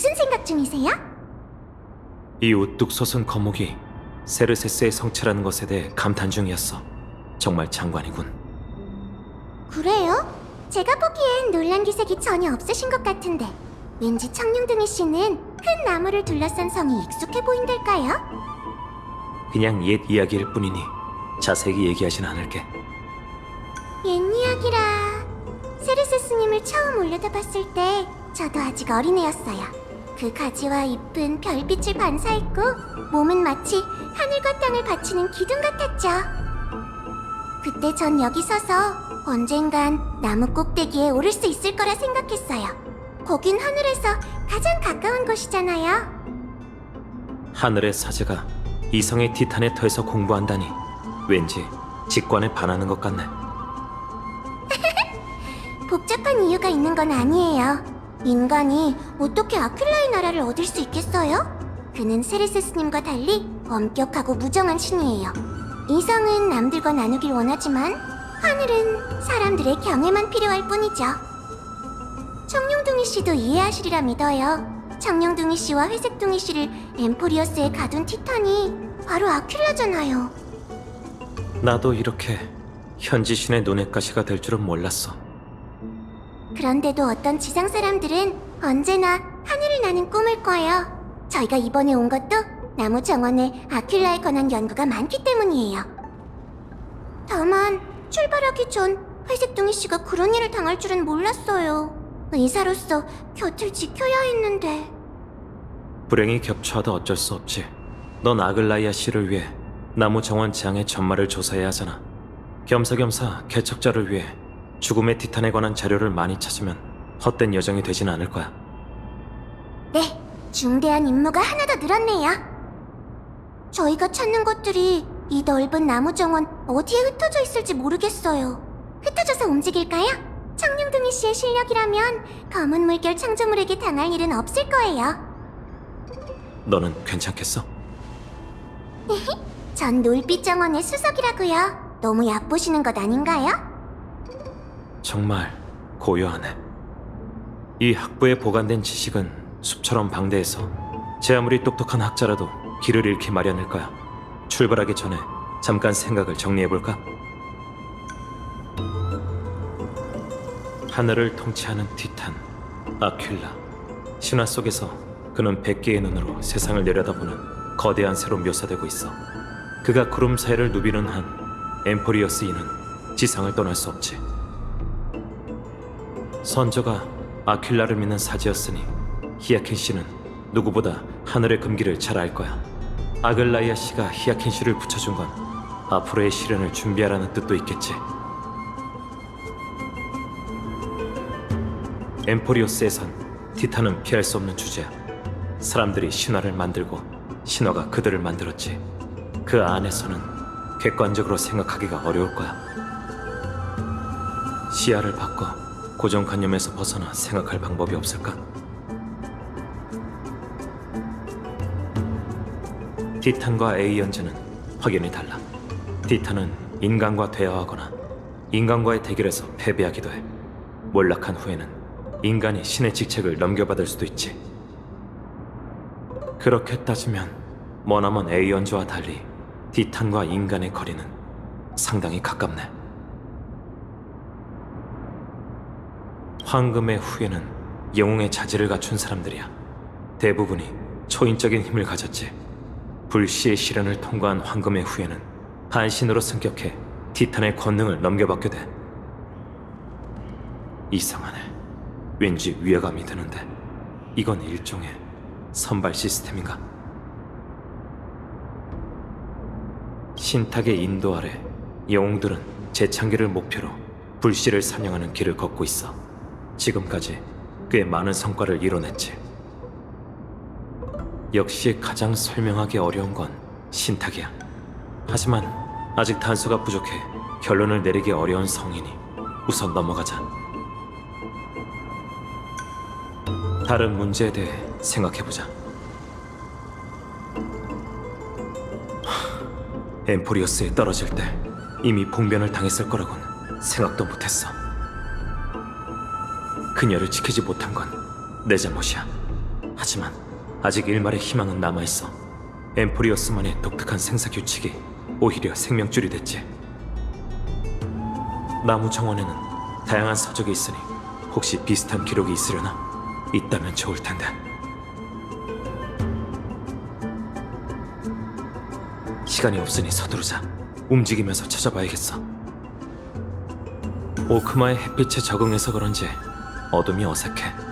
무슨 생각 중이세요? 이 우뚝 솟은 거목이 세르세스의 성체라는 것에 대해 감탄 중이었어. 정말 장관이군. 그래요? 제가 보기엔 놀란 기색이 전혀 없으신 것 같은데 왠지 청룡둥이 씨는 큰 나무를 둘러싼 성이 익숙해 보인달까요? 그냥 옛 이야기일 뿐이니 자세히 얘기하진 않을게. 옛 이야기라 세르세스님을 처음 올려다봤을 때 저도 아직 어린애였어요 그 가지와 잎은 별빛을 반사했고 몸은 마치 하늘과 땅을 바치는 기둥 같았죠 그때 전 여기 서서 언젠간 나무 꼭대기에 오를 수 있을 거라 생각했어요 거긴 하늘에서 가장 가까운 곳이잖아요 하늘의 사제가 이성의 티탄의 터에서 공부한다니 왠지 직관에 반하는 것 같네. 복잡한 이유가 있는 건 아니에요. 인간이 어떻게 아킬라의 나라를 얻을 수 있겠어요? 그는 세레세스님과 달리 엄격하고 무정한 신이에요. 이성은 남들과 나누길 원하지만 하늘은 사람들의 경애만 필요할 뿐이죠. 청룡둥이 씨도 이해하시리라 믿어요. 청룡둥이 씨와 회색둥이 씨를 엠포리어스에 가둔 티탄이 바로 아킬라잖아요. 나도 이렇게 현지 신의 눈의 가시가 될 줄은 몰랐어. 그런데도 어떤 지상 사람들은 언제나 하늘을 나는 꿈을 꿔요. 저희가 이번에 온 것도 나무 정원에 아킬라에 관한 연구가 많기 때문이에요. 다만 출발하기 전 회색둥이 씨가 그런 일을 당할 줄은 몰랐어요. 의사로서 곁을 지켜야 했는데 불행이 겹쳐도 어쩔 수 없지. 넌 아글라이아 씨를 위해 나무 정원 재앙의 전말을 조사해야 하잖아. 겸사겸사 개척자를 위해 죽음의 티탄에 관한 자료를 많이 찾으면 헛된 여정이 되진 않을 거야. 네, 중대한 임무가 하나 더 늘었네요. 저희가 찾는 것들이 이 넓은 나무 정원 어디에 흩어져 있을지 모르겠어요. 흩어져서 움직일까요? 청룡둥이 씨의 실력이라면 검은 물결 창조물에게 당할 일은 없을 거예요. 너는 괜찮겠어? 전 놀빛 정원의 수석이라고요. 너무 얕보시는 것 아닌가요? 정말 고요하네. 이 학부에 보관된 지식은 숲처럼 방대해서 제 아무리 똑똑한 학자라도 길을 잃기 마련일 거야. 출발하기 전에 잠깐 생각을 정리해볼까? 하늘을 통치하는 티탄, 아퀼라. 신화 속에서 그는 백개의 눈으로 세상을 내려다보는 거대한 새로 묘사되고 있어. 그가 구름 사이를 누비는 한 엠포리어스 인은 지상을 떠날 수 없지. 선조가 아퀼라를 믿는 사지였으니 히아킨 씨는 누구보다 하늘의 금기를 잘 알 거야. 아글라이아 씨가 히아킨 씨를 붙여준 건 앞으로의 시련을 준비하라는 뜻도 있겠지. 엠포리오스에선 티탄은 피할 수 없는 주제야. 사람들이 신화를 만들고 신화가 그들을 만들었지. 그 안에서는 객관적으로 생각하기가 어려울 거야. 시야를 바꿔 고정관념에서 벗어나 생각할 방법이 없을까? 티탄과 에이언즈는 확연히 달라. 티탄은 인간과 대화하거나 인간과의 대결에서 패배하기도 해. 몰락한 후에는 인간이 신의 직책을 넘겨받을 수도 있지. 그렇게 따지면 머나먼 에이언즈와 달리 티탄과 인간의 거리는 상당히 가깝네. 황금의 후예는 영웅의 자질을 갖춘 사람들이야. 대부분이 초인적인 힘을 가졌지. 불시의 시련을 통과한 황금의 후예는 한신으로 승격해 티탄의 권능을 넘겨받게 돼. 이상하네. 왠지 위화감이 드는데 이건 일종의 선발 시스템인가? 신탁의 인도 아래 영웅들은 재창기를 목표로 불씨를 사냥하는 길을 걷고 있어. 지금까지 꽤 많은 성과를 이뤄냈지. 역시 가장 설명하기 어려운 건 신탁이야. 하지만 아직 단서가 부족해 결론을 내리기 어려운 성이니 우선 넘어가자. 다른 문제에 대해 생각해보자. 하, 엠포리어스에 떨어질 때 이미 봉변을 당했을 거라곤 생각도 못했어. 그녀를 지키지 못한 건 내 잘못이야. 하지만 아직 일말의 희망은 남아있어. 엠포리어스만의 독특한 생사 규칙이 오히려 생명줄이 됐지. 나무 정원에는 다양한 서적이 있으니 혹시 비슷한 기록이 있으려나? 있다면 좋을 텐데. 시간이 없으니 서두르자. 움직이면서 찾아봐야겠어. 오크마의 햇빛에 적응해서 그런지 어둠이 어색해.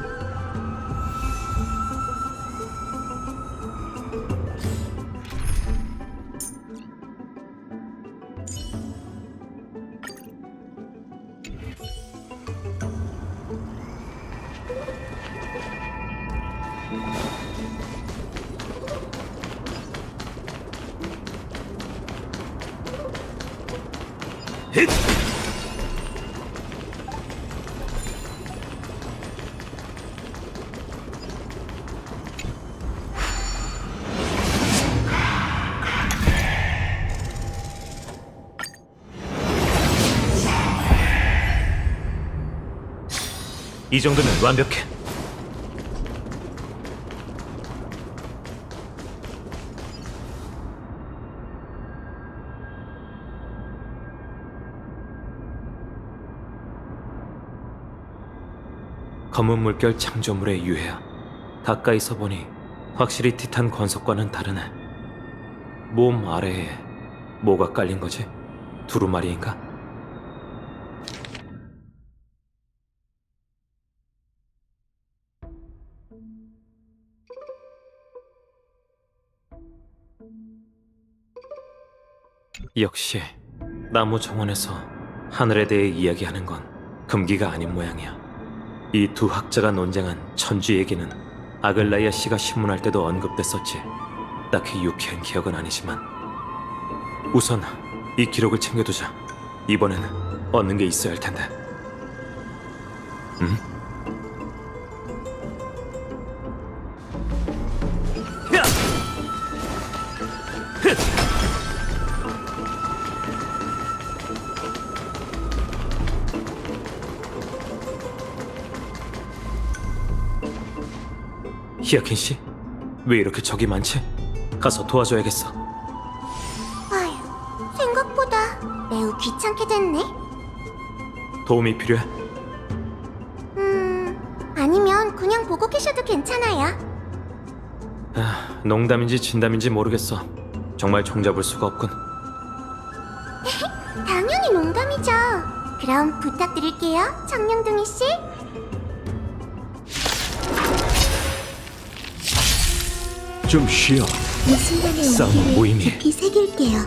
이 정도면 완벽해. 검은 물결 창조물의 유해야. 가까이서 보니 확실히 티탄 권속과는 다르네. 몸 아래에 뭐가 깔린 거지? 두루마리인가? 역시 나무 정원에서 하늘에 대해 이야기하는 건 금기가 아닌 모양이야. 이 두 학자가 논쟁한 천주 얘기는 아글라이아 씨가 신문할 때도 언급됐었지. 딱히 유쾌한 기억은 아니지만 우선 이 기록을 챙겨두자. 이번엔 얻는 게 있어야 할 텐데. 음? 히아킨 씨, 왜 이렇게 적이 많지? 가서 도와줘야겠어. 아휴, 생각보다 매우 귀찮게 됐네. 도움이 필요해? 음, 아니면 그냥 보고 계셔도 괜찮아요. 아, 농담인지 진담인지 모르겠어. 정말 종잡을 수가 없군. 당연히 농담이죠. 그럼 부탁드릴게요, 청량둥이 씨. 좀 쉬어. 이 순간의 싸움은 온기를 무의미해. 깊이 새길게요.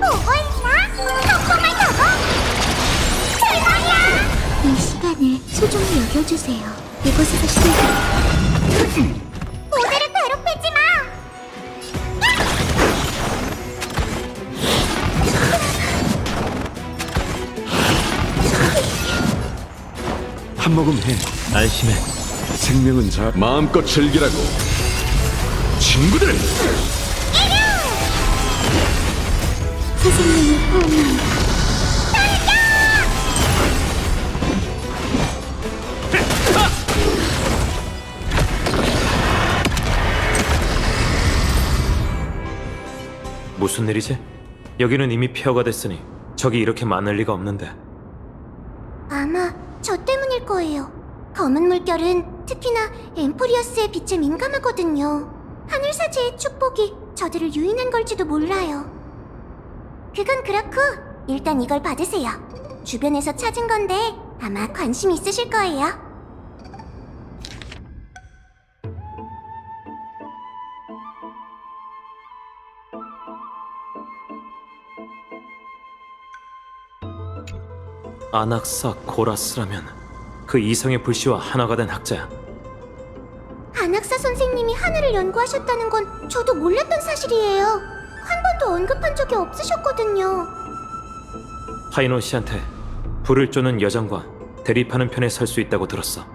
보고 있나? 덕분을 더고 대박이야! 이 시간을 소중히 여겨주세요. 이곳에서 시작. 괴롭히지 마! 한 모금 해. 안심해. 생명은 자 마음껏 즐기라고. 친구들, 선생님을 포함한 무슨 일이지? 여기는 이미 폐허가 됐으니 적이 이렇게 많을 리가 없는데. 아마 저 때문일 거예요. 검은 물결은 특히나 엠포리어스의 빛에 민감하거든요. 하늘사제의 축복이 저들을 유인한 걸지도 몰라요. 그건 그렇고 일단 이걸 받으세요. 주변에서 찾은 건데 아마 관심 있으실 거예요. 아낙사 고라스라면 그 이성의 불씨와 하나가 된 학자야. 안학사 선생님이 하늘을 연구하셨다는 건 저도 몰랐던 사실이에요. 한 번도 언급한 적이 없으셨거든요. 파이노 씨한테 불을 쪼는 여정과 대립하는 편에 설 수 있다고 들었어.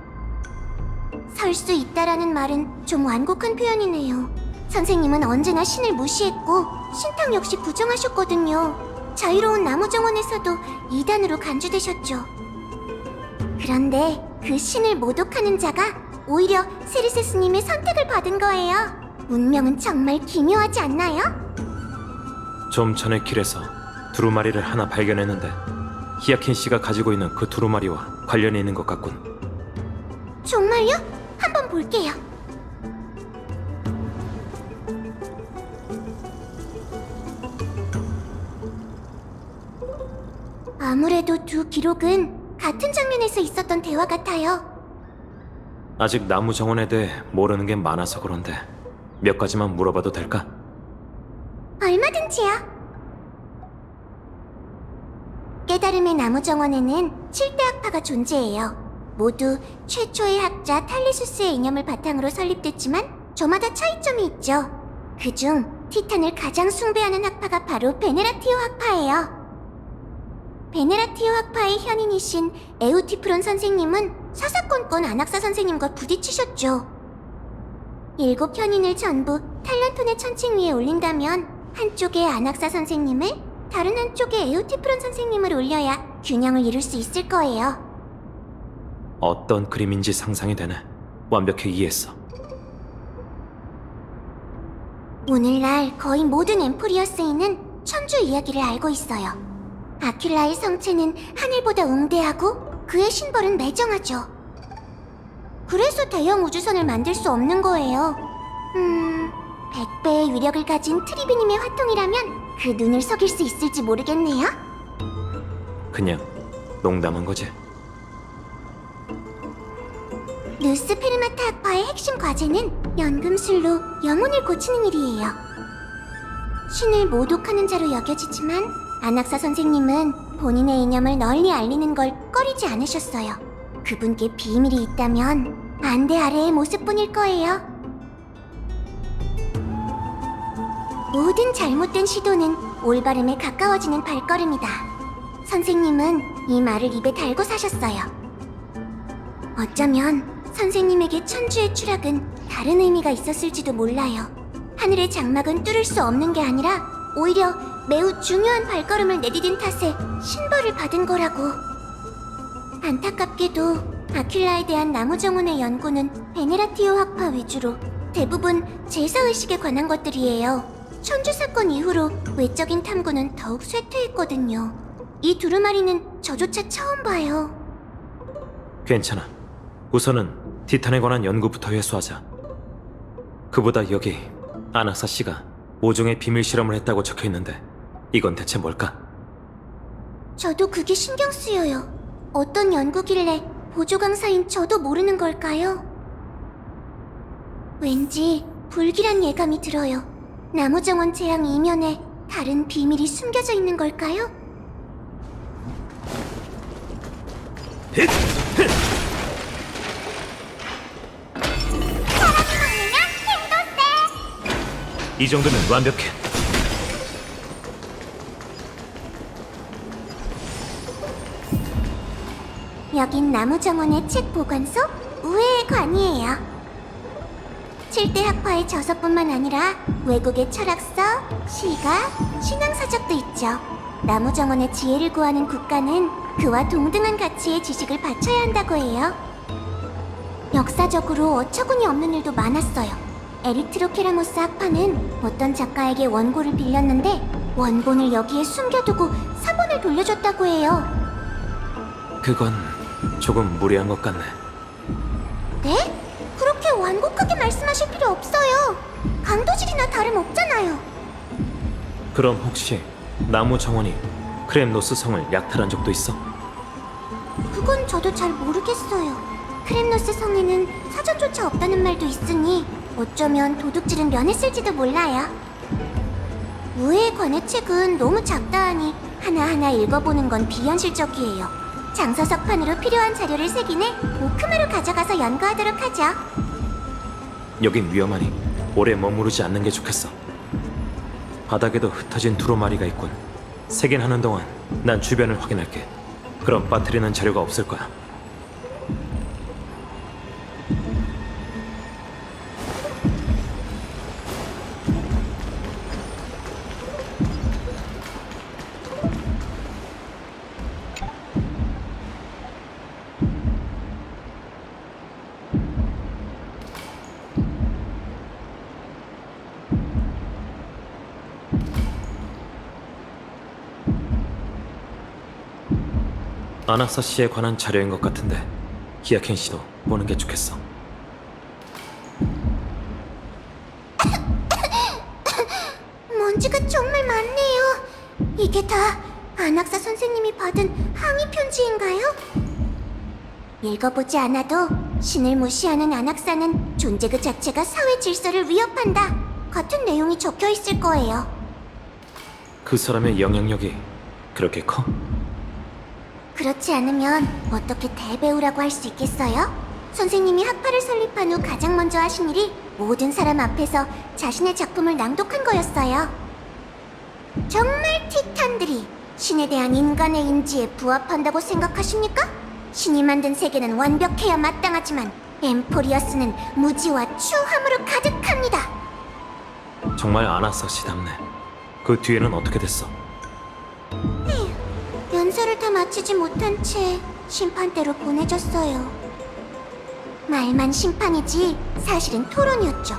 설 수 있다라는 말은 좀 완곡한 표현이네요. 선생님은 언제나 신을 무시했고 신탕 역시 부정하셨거든요. 자유로운 나무 정원에서도 이단으로 간주되셨죠. 그런데 그 신을 모독하는 자가 오히려 세리세스님의 선택을 받은 거예요. 운명은 정말 기묘하지 않나요? 좀 전에 길에서 두루마리를 하나 발견했는데 히아킨 씨가 가지고 있는 그 두루마리와 관련이 있는 것 같군. 정말요? 한번 볼게요. 아무래도 두 기록은 같은 장면에서 있었던 대화 같아요. 아직 나무 정원에 대해 모르는 게 많아서 그런데 몇 가지만 물어봐도 될까? 얼마든지요. 깨달음의 나무 정원에는 7대 학파가 존재해요. 모두 최초의 학자 탈리수스의 이념을 바탕으로 설립됐지만 저마다 차이점이 있죠. 그중 티탄을 가장 숭배하는 학파가 바로 베네라티오 학파예요. 베네라티오 학파의 현인이신 에우티프론 선생님은 사사건건 안학사 선생님과 부딪히셨죠. 일곱 현인을 전부 탈란톤의 천칭 위에 올린다면 한쪽에 안학사 선생님을 다른 한쪽에 에우티프론 선생님을 올려야 균형을 이룰 수 있을 거예요. 어떤 그림인지 상상이 되네. 완벽히 이해했어. 오늘날 거의 모든 엠포리어스인은 천주 이야기를 알고 있어요. 아킬라의 성체는 하늘보다 웅대하고 그의 신벌은 매정하죠. 그래서 대형 우주선을 만들 수 없는 거예요. 음, 100배의 위력을 가진 트리비님의 화통이라면 그 눈을 속일 수 있을지 모르겠네요. 그냥 농담한 거지. 루스 페르마타 학파의 핵심 과제는 연금술로 영혼을 고치는 일이에요. 신을 모독하는 자로 여겨지지만 안학사 선생님은 본인의 이념을 널리 알리는 걸 꺼리지 않으셨어요. 그분께 비밀이 있다면 안대 아래의 모습뿐일 거예요. 모든 잘못된 시도는 올바름에 가까워지는 발걸음이다. 선생님은 이 말을 입에 달고 사셨어요. 어쩌면 선생님에게 천주의 추락은 다른 의미가 있었을지도 몰라요. 하늘의 장막은 뚫을 수 없는 게 아니라 오히려 매우 중요한 발걸음을 내디딘 탓에 신벌을 받은 거라고. 안타깝게도 아킬라에 대한 나무 정원의 연구는 베네라티오 학파 위주로 대부분 제사의식에 관한 것들이에요. 천주 사건 이후로 외적인 탐구는 더욱 쇠퇴했거든요. 이 두루마리는 저조차 처음 봐요. 괜찮아. 우선은 티탄에 관한 연구부터 회수하자. 그보다 여기 아나사 씨가 모종의 비밀 실험을 했다고 적혀 있는데 이건 대체 뭘까? 저도 그게 신경 쓰여요. 어떤 연구길래 보조 강사인 저도 모르는 걸까요? 왠지 불길한 예감이 들어요. 나무정원 재앙 이면에 다른 비밀이 숨겨져 있는 걸까요? 이 정도면 완벽해. 여긴 나무정원의 책 보관소 우회의 관이에요. 7대 학파의 저서뿐만 아니라 외국의 철학서, 시가, 신앙사적도 있죠. 나무정원의 지혜를 구하는 국가는 그와 동등한 가치의 지식을 바쳐야 한다고 해요. 역사적으로 어처구니 없는 일도 많았어요. 에리트로케라모스 학파는 어떤 작가에게 원고를 빌렸는데 원본을 여기에 숨겨두고 사본을 돌려줬다고 해요. 그건 조금 무리한 것 같네. 네? 그렇게 완곡하게 말씀하실 필요 없어요. 강도질이나 다름없잖아요. 그럼 혹시 나무 정원이 크렘노스 성을 약탈한 적도 있어? 그건 저도 잘 모르겠어요. 크렘노스 성에는 사전조차 없다는 말도 있으니 어쩌면 도둑질은 면했을지도 몰라요. 우회에 관의 책은 너무 작다 하니 하나하나 읽어보는 건 비현실적이에요. 장서석판으로 필요한 자료를 새기내 오크마로 가져가서 연구하도록 하죠. 여긴 위험하니 오래 머무르지 않는 게 좋겠어. 바닥에도 흩어진 두루마리가 있군. 세긴 하는 동안 난 주변을 확인할게. 그럼 빠뜨리는 자료가 없을 거야. 아나사 씨에 관한 자료인 것 같은데 히아켄 씨도 보는 게 좋겠어. 먼지가 정말 많네요. 이게 다 안학사 선생님이 받은 항의 편지인가요? 읽어보지 않아도 신을 무시하는 안학사는 존재 그 자체가 사회 질서를 위협한다. 같은 내용이 적혀 있을 거예요. 그 사람의 영향력이 그렇게 커? 그렇지 않으면 어떻게 대배우라고 할 수 있겠어요? 선생님이 학파를 설립한 후 가장 먼저 하신 일이 모든 사람 앞에서 자신의 작품을 낭독한 거였어요. 정말 티탄들이 신에 대한 인간의 인지에 부합한다고 생각하십니까? 신이 만든 세계는 완벽해야 마땅하지만 엠포리어스는 무지와 추함으로 가득합니다. 정말 아나사 씨답네. 그 뒤에는 어떻게 됐어? 마치지 못한 채 심판대로 보내졌어요. 말만 심판이지 사실은 토론이었죠.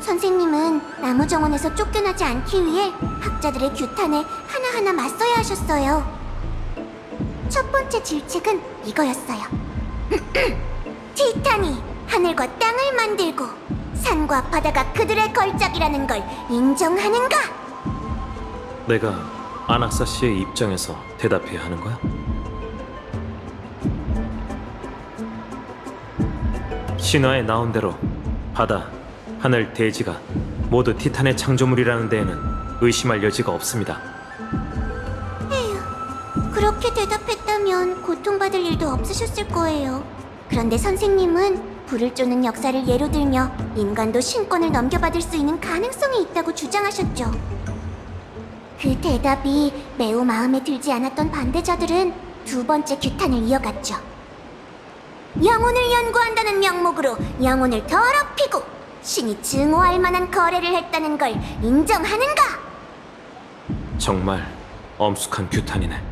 선생님은 나무 정원에서 쫓겨나지 않기 위해 학자들의 규탄에 하나하나 맞서야 하셨어요. 첫 번째 질책은 이거였어요. 티탄이 하늘과 땅을 만들고 산과 바다가 그들의 걸작이라는 걸 인정하는가? 내가 아나사 씨의 입장에서 대답해야 하는 거야? 신화에 나온 대로 바다, 하늘, 대지가 모두 티탄의 창조물이라는 데에는 의심할 여지가 없습니다. 그렇게 대답했다면 고통받을 일도 없으셨을 거예요. 그런데 선생님은 불을 쪼는 역사를 예로 들며 인간도 신권을 넘겨받을 수 있는 가능성이 있다고 주장하셨죠. 그 대답이 매우 마음에 들지 않았던 반대자들은 두 번째 규탄을 이어갔죠. 영혼을 연구한다는 명목으로 영혼을 더럽히고 신이 증오할 만한 거래를 했다는 걸 인정하는가? 정말 엄숙한 규탄이네.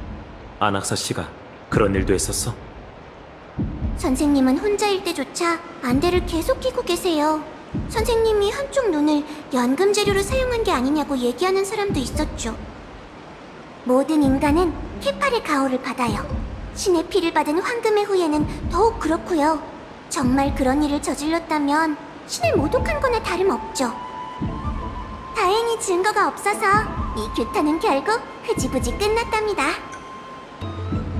아낙사 씨가 그런 일도 했었어? 선생님은 혼자일 때조차 안대를 계속 끼고 계세요. 선생님이 한쪽 눈을 연금 재료로 사용한 게 아니냐고 얘기하는 사람도 있었죠. 모든 인간은 케팔의 가호를 받아요. 신의 피를 받은 황금의 후예는 더욱 그렇고요. 정말 그런 일을 저질렀다면 신을 모독한 거나 다름없죠. 다행히 증거가 없어서 이 규탄은 결국 흐지부지 끝났답니다.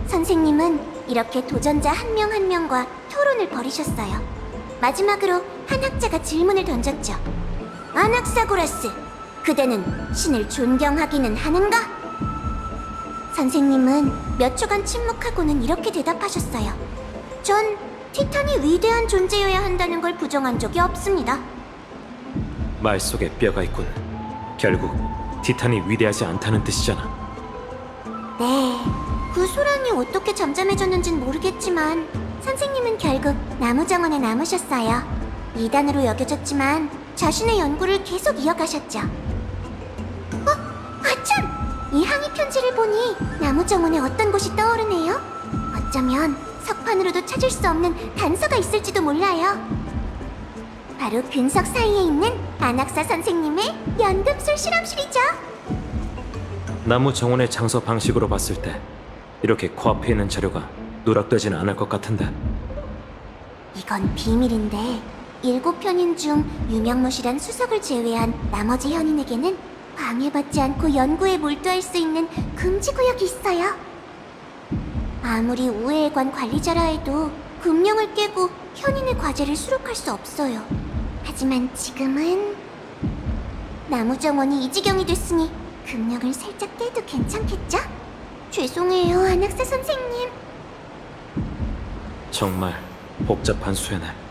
선생님은 이렇게 도전자 한 명 한 명과 토론을 벌이셨어요. 마지막으로 한 학자가 질문을 던졌죠. 아낙사고라스, 그대는 신을 존경하기는 하는가? 선생님은 몇 초간 침묵하고는 이렇게 대답하셨어요. 전 티탄이 위대한 존재여야 한다는 걸 부정한 적이 없습니다. 말 속에 뼈가 있군. 결국 티탄이 위대하지 않다는 뜻이잖아. 네, 그 소란이 어떻게 잠잠해졌는진 모르겠지만 선생님은 결국 나무 정원에 남으셨어요. 이단으로 여겨졌지만 자신의 연구를 계속 이어가셨죠. 이 항의 편지를 보니 나무 정원에 어떤 곳이 떠오르네요. 어쩌면 석판으로도 찾을 수 없는 단서가 있을지도 몰라요. 바로 근석 사이에 있는 안학사 선생님의 연금술 실험실이죠. 나무 정원의 장소 방식으로 봤을 때 이렇게 코앞에 있는 자료가 누락되지는 않을 것 같은데 이건 비밀인데 일곱 편인 중 유명무실한 수석을 제외한 나머지 현인에게는 방해받지 않고 연구에 몰두할 수 있는 금지 구역이 있어요. 아무리 우회에 관 관리자라 해도 금령을 깨고 현인의 과제를 수록할 수 없어요. 하지만 지금은 나무 정원이 이 지경이 됐으니 금령을 살짝 떼도 괜찮겠죠? 죄송해요, 안학사 선생님. 정말 복잡한 수혜네.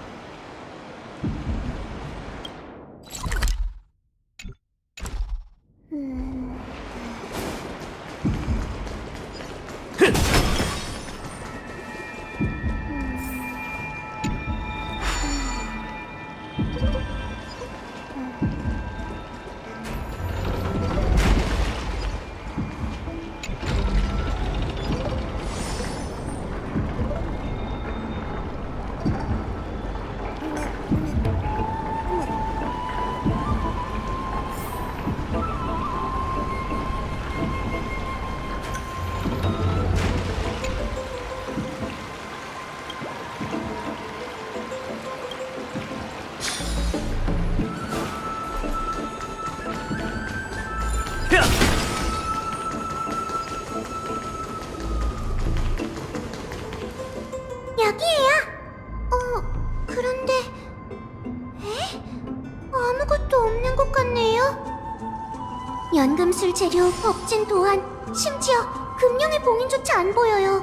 재료, 법진 도안, 심지어 금령의 봉인조차 안 보여요.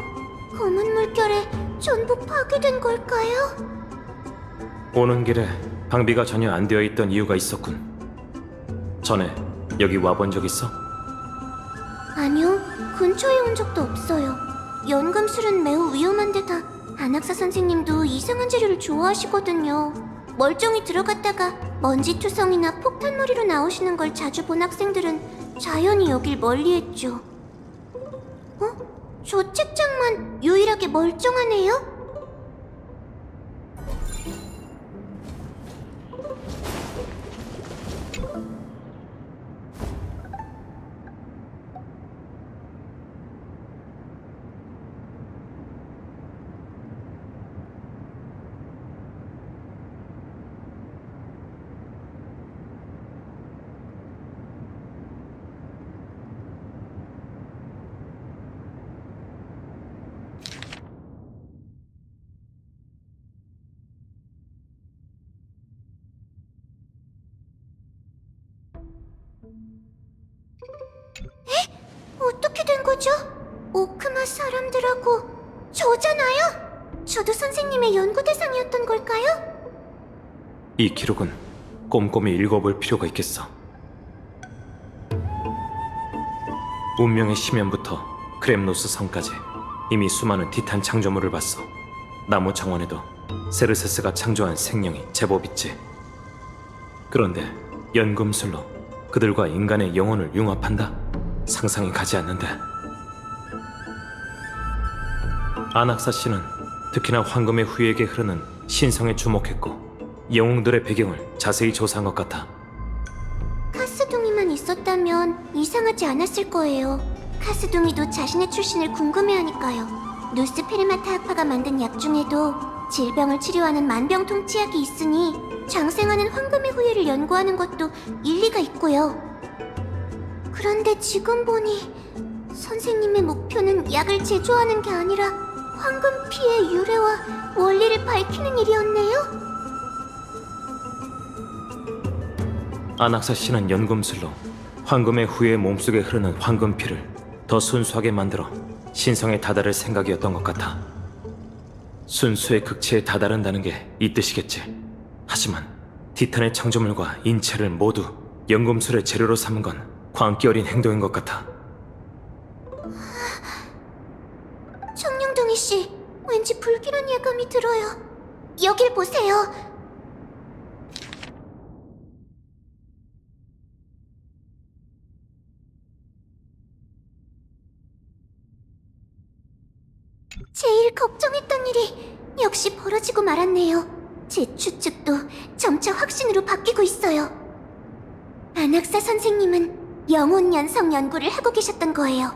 검은 물결에 전부 파괴된 걸까요? 오는 길에 방비가 전혀 안 되어 있던 이유가 있었군. 전에 여기 와본 적 있어? 아니요, 근처에 온 적도 없어요. 연금술은 매우 위험한 데다 안학사 선생님도 이상한 재료를 좋아하시거든요. 멀쩡히 들어갔다가 먼지투성이나 폭탄머리로 나오시는 걸 자주 본 학생들은 자연히 여길 멀리했죠. 어? 저 책장만 유일하게 멀쩡하네요? 이 기록은 꼼꼼히 읽어볼 필요가 있겠어. 운명의 심연부터 크렘노스 성까지 이미 수많은 티탄 창조물을 봤어. 나무 정원에도 세르세스가 창조한 생명이 제법 있지. 그런데 연금술로 그들과 인간의 영혼을 융합한다? 상상이 가지 않는데. 아낙사 씨는 특히나 황금의 후예에게 흐르는 신성에 주목했고 영웅들의 배경을 자세히 조사한 것 같아. 카스둥이만 있었다면 이상하지 않았을 거예요. 카스둥이도 자신의 출신을 궁금해하니까요. 누스페르마타 학파가 만든 약 중에도 질병을 치료하는 만병통치약이 있으니 장생하는 황금의 후예를 연구하는 것도 일리가 있고요. 그런데 지금 보니 선생님의 목표는 약을 제조하는 게 아니라 황금 피의 유래와 원리를 밝히는 일이었네요. 아낙사 씨는 연금술로 황금의 후예의 몸속에 흐르는 황금 피를 더 순수하게 만들어 신성에 다다를 생각이었던 것 같아. 순수의 극치에 다다른다는 게 이 뜻이겠지. 하지만 티탄의 창조물과 인체를 모두 연금술의 재료로 삼은 건 광기 어린 행동인 것 같아. 청룡둥이 씨, 왠지 불길한 예감이 들어요. 여길 보세요. 제일 걱정했던 일이 역시 벌어지고 말았네요. 제 추측도 점차 확신으로 바뀌고 있어요. 안학사 선생님은 영혼 연성 연구를 하고 계셨던 거예요.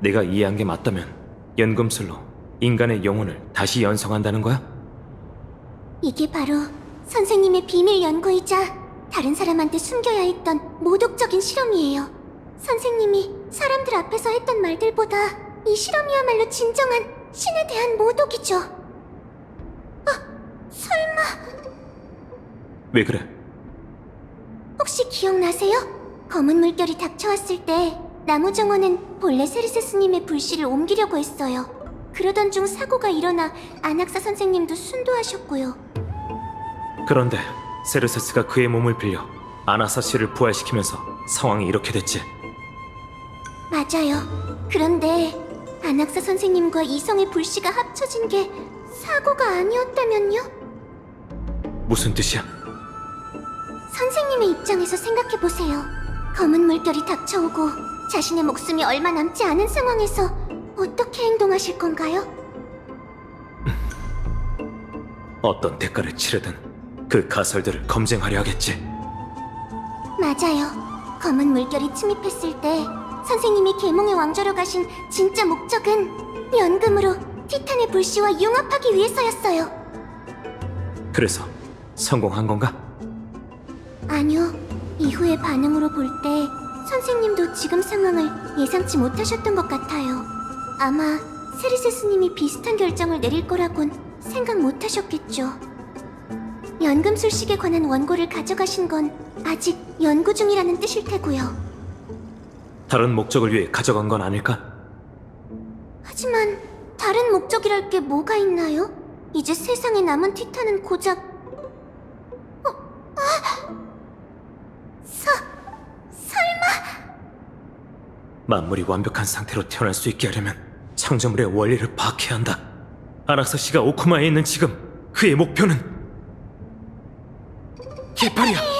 내가 이해한 게 맞다면 연금술로 인간의 영혼을 다시 연성한다는 거야? 이게 바로 선생님의 비밀 연구이자 다른 사람한테 숨겨야 했던 모독적인 실험이에요. 선생님이 사람들 앞에서 했던 말들보다 이 실험이야말로 진정한 신에 대한 모독이죠. 아, 설마 왜 그래? 혹시 기억나세요? 검은 물결이 닥쳐왔을 때 나무 정원은 본래 세르세 스님의 불씨를 옮기려고 했어요. 그러던 중 사고가 일어나 안학사 선생님도 순도하셨고요. 그런데 세르세스가 그의 몸을 빌려 아나사 씨를 부활시키면서 상황이 이렇게 됐지. 맞아요. 그런데 안학사 선생님과 이성의 불씨가 합쳐진 게 사고가 아니었다면요? 무슨 뜻이야? 선생님의 입장에서 생각해 보세요. 검은 물결이 닥쳐오고 자신의 목숨이 얼마 남지 않은 상황에서 어떻게 행동하실 건가요? 어떤 대가를 치르든 그 가설들을 검증하려 하겠지. 맞아요. 검은 물결이 침입했을 때 선생님이 계몽의 왕좌로 가신 진짜 목적은 연금으로 티탄의 불씨와 융합하기 위해서였어요. 그래서 성공한 건가? 아니요. 이후의 반응으로 볼 때 선생님도 지금 상황을 예상치 못하셨던 것 같아요. 아마 세리세 스님이 비슷한 결정을 내릴 거라곤 생각 못 하셨겠죠. 연금술식에 관한 원고를 가져가신 건 아직 연구 중이라는 뜻일 테고요. 다른 목적을 위해 가져간 건 아닐까? 하지만 다른 목적이랄 게 뭐가 있나요? 이제 세상에 남은 티탄은 고작 어, 아! 서, 설마 만물이 완벽한 상태로 태어날 수 있게 하려면 창조물의 원리를 파악해야 한다. 아낙사시가 오쿠마에 있는 지금 그의 목표는 개팔이야.